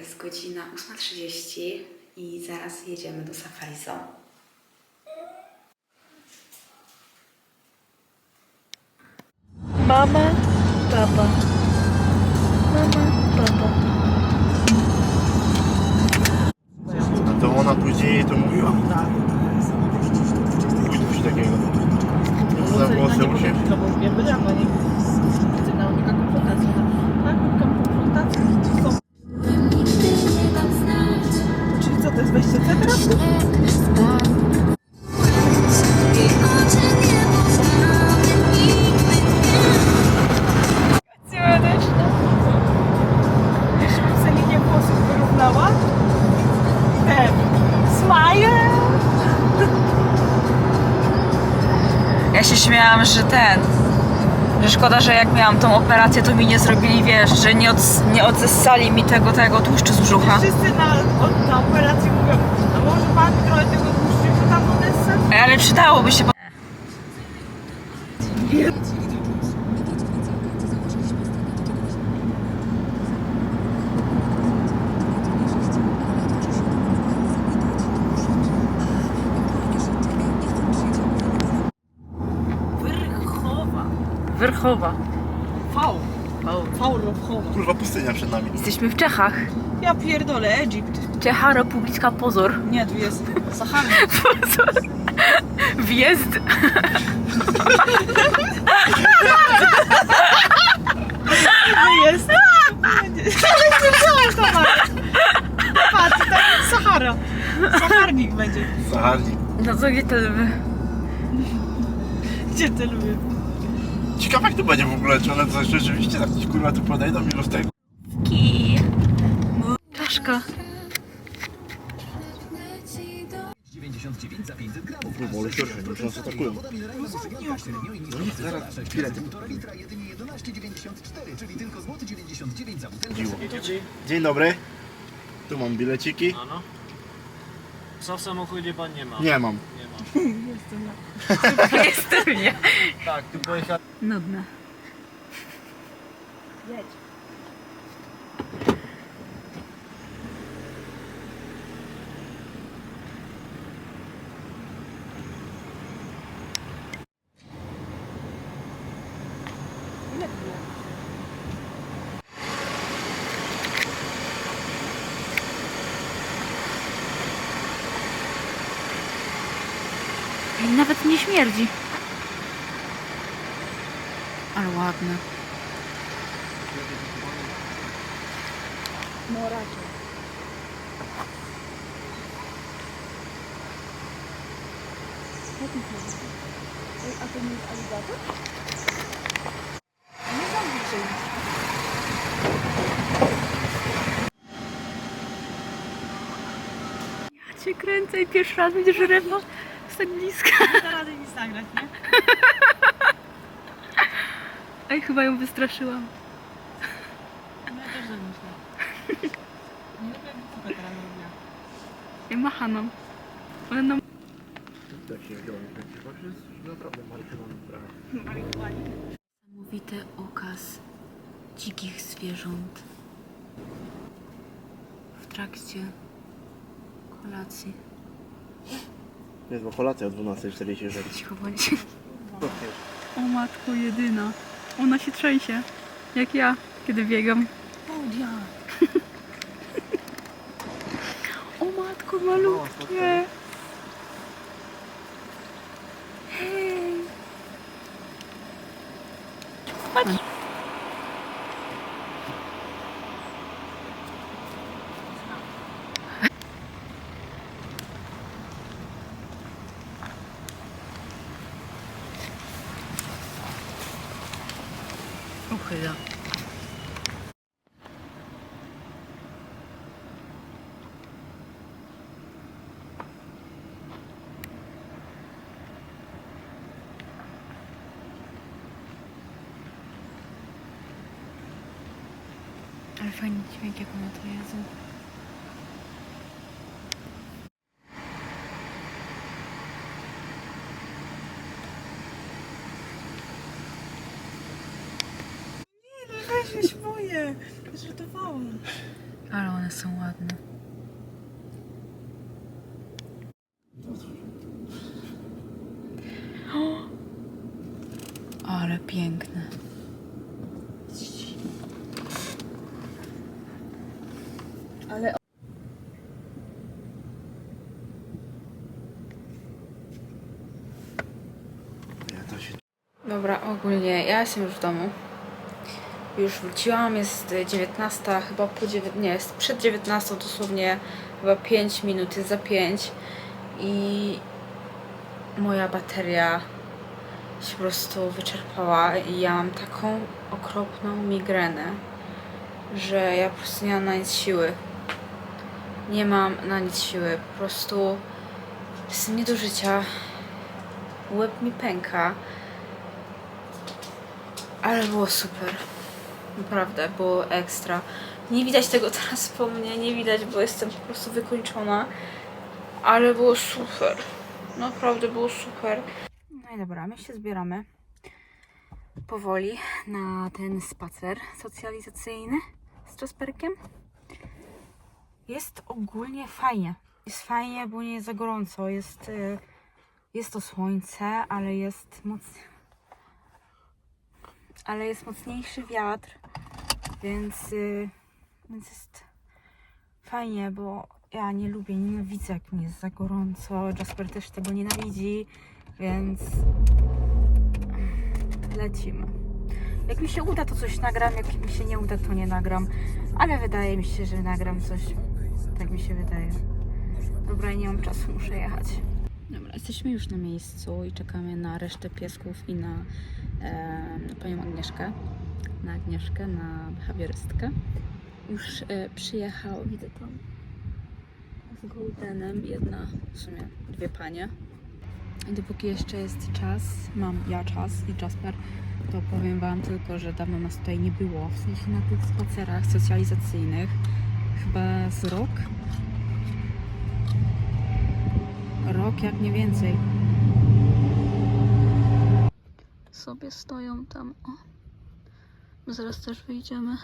jest godzina 8.30 i zaraz jedziemy do Safari Zoo. Mama, papa. Mama, papa. No to ona później to mówiła. Pójdę coś takiego. Za włosy mu się. No bo nie wydawa, nie Ja się śmiałam, że ten. Że szkoda, że jak miałam tą operację, to mi nie zrobili, wiesz, że nie, od, nie odzessali mi tego, tego tłuszczu z brzucha. Wszyscy na, od, na operacji mówią, a może pan trochę tego tłuszczyku tam odessać? Ej, Ale przydałoby się, bo... Wyrchowa. V. V. Kurwa pustynia przed nami. Jesteśmy w Czechach. Ja pierdolę, Egipt. Czecha Republika Pozor. Nie, tu jest Sahara. Wjazd. Tu jest. Nie wiedziałam to ma. Patrz, tam jest Sahara. Saharnik będzie. Saharnik. No to gdzie te lwy? Gdzie ty lubię? Ciekawe jak to będzie w ogóle, czy one coś rzeczywiście tak gdzieś kurwa tu podejdą i roztego. Ki. Czaszka. 99 za 500 gramów. Kurwa, ale się już nas atakują. No nic, zaraz chwilę tylko. 1,5 litra jedynie 11,94, czyli tylko złoty 99 za butelkę. Dziwo. Dzień dobry. Tu mam bileciki. No, no. Co w samochodzie pan nie ma? Nie mam. Nie ma. Jestem ja. Tak, tu pojechałem. Nudne. I nawet nie śmierdzi. Ale ładne. Ja cię kręcę i pierwszy raz widzisz ryba z tak bliska. Da radę nic nagrać, nie? Ej, chyba ją wystraszyłam. No ja też tak myślę. Nie lubię jak kupę teraz robiła. I macha nam. Ale nam... Tak się wziąłem. Chyba jest naprawdę markowany trochę. Niesamowity okaz dzikich zwierząt w trakcie kolacji. Jest bo kolacja o 12.46. Cicho bądź. O matko jedyna. Ona się trzęsie. Jak ja, kiedy biegam. Klaudia. O matko malutkie. Uchyla. Ale fajny dźwięk jak ona to Jezu. Weź, ja się boję. Żartowałam. Ale one są ładne. O! Ale piękne. Ale. Dobra, ogólnie ja jestem już w domu. Już wróciłam, jest 19, chyba po 9, nie, jest przed 19 dosłownie chyba 5 minut, jest za 5 i moja bateria się po prostu wyczerpała i ja mam taką okropną migrenę, że ja po prostu nie mam na nic siły. Nie mam na nic siły, po prostu jestem nie do życia. Łeb mi pęka. Ale było super. Naprawdę, było ekstra. Nie widać tego teraz po mnie, nie widać, bo jestem po prostu wykończona. Ale było super. Naprawdę było super. No i dobra, my się zbieramy powoli na ten spacer socjalizacyjny z Jasperkiem. Jest ogólnie fajnie. Jest fajnie, bo nie jest za gorąco. Jest, y, jest to słońce, ale jest mocno ale jest mocniejszy wiatr, więc, y, więc jest fajnie, bo ja nie lubię, nienawidzę jak mi jest za gorąco, Jasper też tego nienawidzi, więc lecimy. Jak mi się uda, to coś nagram, jak mi się nie uda, to nie nagram, ale wydaje mi się, że nagram coś, tak mi się wydaje. Dobra, nie mam czasu, muszę jechać. Dobra, jesteśmy już na miejscu i czekamy na resztę piesków i na e, panią Agnieszkę, na Agnieszkę, na behawiorystkę. Już e, przyjechał, widzę tam z Goldenem, jedna, w sumie dwie panie. I dopóki jeszcze jest czas, mam ja czas i Jasper, to powiem Wam tylko, że dawno nas tutaj nie było, w sensie na tych spacerach socjalizacyjnych, chyba z rok. Rok, jak nie więcej sobie stoją tam. O. Zaraz też wyjdziemy.